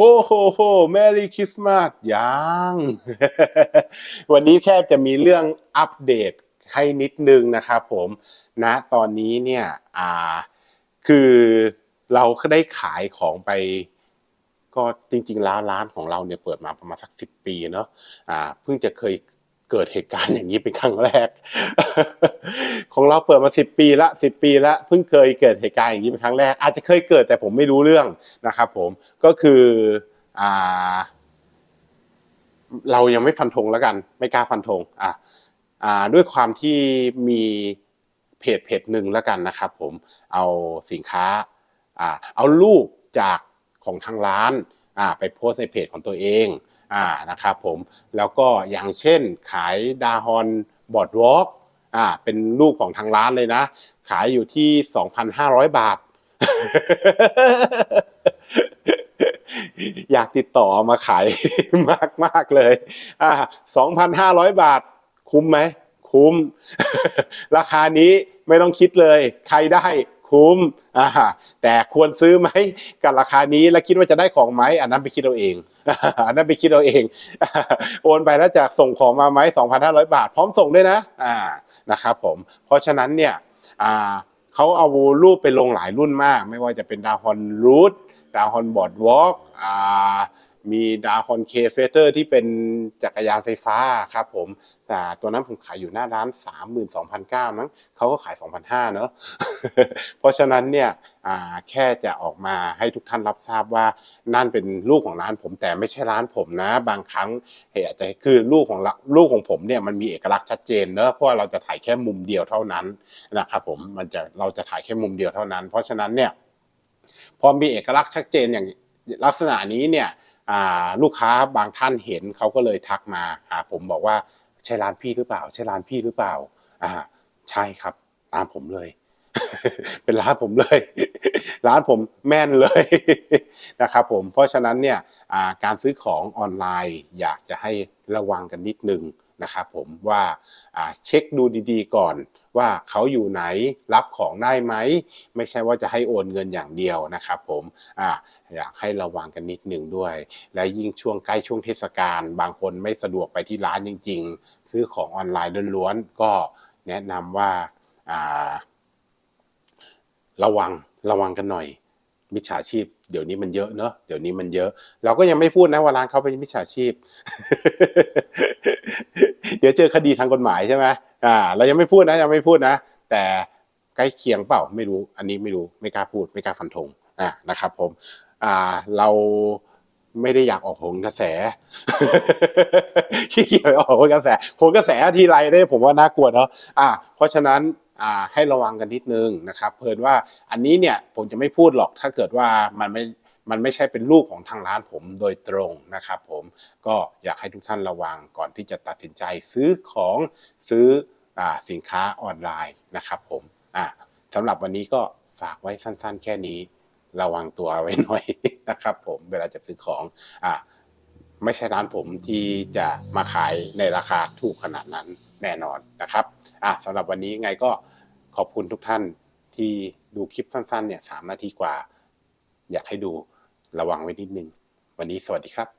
โฮโฮโฮแมรี่คริสต์มาสยังวันนี้แค่จะมีเรื่องอัปเดตให้นิดนึงนะครับผมนะตอนนี้เนี่ยอ่าคือเราก็ได้ขายของไป ก็จริงๆร้านร้านของเราเนี่ยเปิดมาประมาณสักสิบปีเนาะอ่าเพิ่งจะเคยเกิดเหตุการณ์อย่างนี้เป็นครั้งแรก ของเราเปิดมาสิบปีละสิบปีละเพิ่งเคยเกิดเหตุการณ์อย่างนี้เป็นครั้งแรก อาจจะเคยเกิดแต่ผมไม่รู้เรื่องนะครับผมก็คืออ่าเรายังไม่ฟันธงแล้วกัน ไม่กล้าฟันธงอะอ่าด้วยความที่มีเพจเพจหนึ่งแล้วกันนะครับผมเอาสินค้าอ่าเอารูปจากของทางร้านอ่าไปโพสในเพจของตัวเองอ่านะครับผมแล้วก็อย่างเช่นขายดาฮอนบอร์ดวอล์ก อ่าเป็นลูกของทางร้านเลยนะ ขายอยู่ที่ 2,500 บาท อยากติดต่อมาขายมากมากเลย อ่าสองพันห้าร้อยบาท คุ้มไหม คุ้ม ราคานี้ไม่ต้องคิดเลย ใครได้ คุ้มอ่าแต่ควรซื้อไหมกับราคานี้แล้วคิดว่าจะได้ของไหมอันนั้นไปคิดเอาเองอันนั้นไปคิดเอาเอง โอนไปแล้วจะส่งของมาไหมสองพันห้าร้อยบาท พร้อมส่งด้วยนะอ่านะครับผม เพราะฉะนั้นเนี่ยอ่าเขาเอารูปไปลงหลายรุ่นมาก ไม่ว่าจะเป็นดาวฮอนรูทดาวฮอนบอร์ดวอล์กอ่า มีดาวฮอนเคเฟเตอร์ที่เป็นจักรยานไฟฟ้าครับผมแต่ตัวนั้นผมขายอยู่หน้าร้าน 32,900มั้งเขาก็ขาย 2,500เนอะเพราะฉะนั้นเนี่ยอ่าแค่จะออกมาให้ทุกท่านรับทราบว่านั่นเป็นลูกของร้านผมแต่ไม่ใช่ร้านผมนะ บางครั้งเหตุอาจจะคือลูกของลูกของผมเนี่ยมันมีเอกลักษณ์ชัดเจนเนอะเพราะว่าเราจะถ่ายแค่มุมเดียวเท่านั้นนะครับผมมันจะเราจะถ่ายแค่มุมเดียวเท่านั้น เพราะฉะนั้นเนี่ยพอมีเอกลักษณ์ชัดเจนอย่างลักษณะนี้เนี่ย ลูกค้าบางท่านเห็นเขาก็เลยทักมาหาผมบอกว่าใช่ร้านพี่หรือเปล่า ใช่ร้านพี่หรือเปล่าอ่าใช่ครับตามผมเลย เป็นร้านผมเลย ร้านผมแม่นเลยนะครับผมเพราะฉะนั้นเนี่ยการซื้อของออนไลน์อยากจะให้ระวังกันนิดนึงนะครับผมว่าเช็คดูดีๆก่อน ว่าเขาอยู่ไหนรับของได้ไหม ไม่ใช่ว่าจะให้โอนเงินอย่างเดียวนะครับผมอ่าอยากให้ระวังกันนิดหนึ่งด้วย และยิ่งช่วงใกล้ช่วงเทศกาลบางคนไม่สะดวกไปที่ร้านจริง ๆ ซื้อของออนไลน์ล้วนๆก็แนะนำว่าอ่าระวังระวังกันหน่อยมิจฉาชีพเดี๋ยวนี้มันเยอะเนอะเดี๋ยวนี้มันเยอะ เราก็ยังไม่พูดนะว่าร้านเขาเป็นมิจฉาชีพ เดี๋ยวเจอคดีทางกฎหมายใช่ไหมอ่าเรายังไม่พูดนะยังไม่พูดนะ แต่ใกล้เคียงเปล่าไม่รู้ อันนี้ไม่รู้ไม่กล้าพูดไม่กล้าฟันธงอ่านะครับ ผมอ่าเราไม่ได้อยากออกโหนกระแสขี้เกียจออกโหนกระแสโหนกระแสทีไรเนี่ยผมว่าน่ากลัวเนาะอ่า เพราะฉะนั้นอ่าให้ระวังกันนิดนึงนะครับ เพิ่นว่าอันนี้เนี่ยผมจะไม่พูดหรอกถ้าเกิดว่ามันไม่ มันไม่ใช่เป็นลูกของทางร้านผมโดยตรงนะครับผมก็อยากให้ทุกท่านระวังก่อนที่จะตัดสินใจซื้อของซื้ออสินค้าออนไลน์นะครับผมสำหรับวันนี้ก็ฝากไว้สั้นๆ แค่นี้ ระวังตัวไว้หน่อยนะครับผมเวลาจะซื้อของอ่าไม่ใช่ร้านผมที่จะมาขายในราคาถูกขนาดนั้นแน่นอนนะครับอะสำหรับวันนี้ไงก็ขอบคุณทุกท่านที่ดูคลิปสั้นๆเนี่ยสามนาทีกว่า อยากให้ดู ระวังไว้นิดนึง วันนี้สวัสดีครับ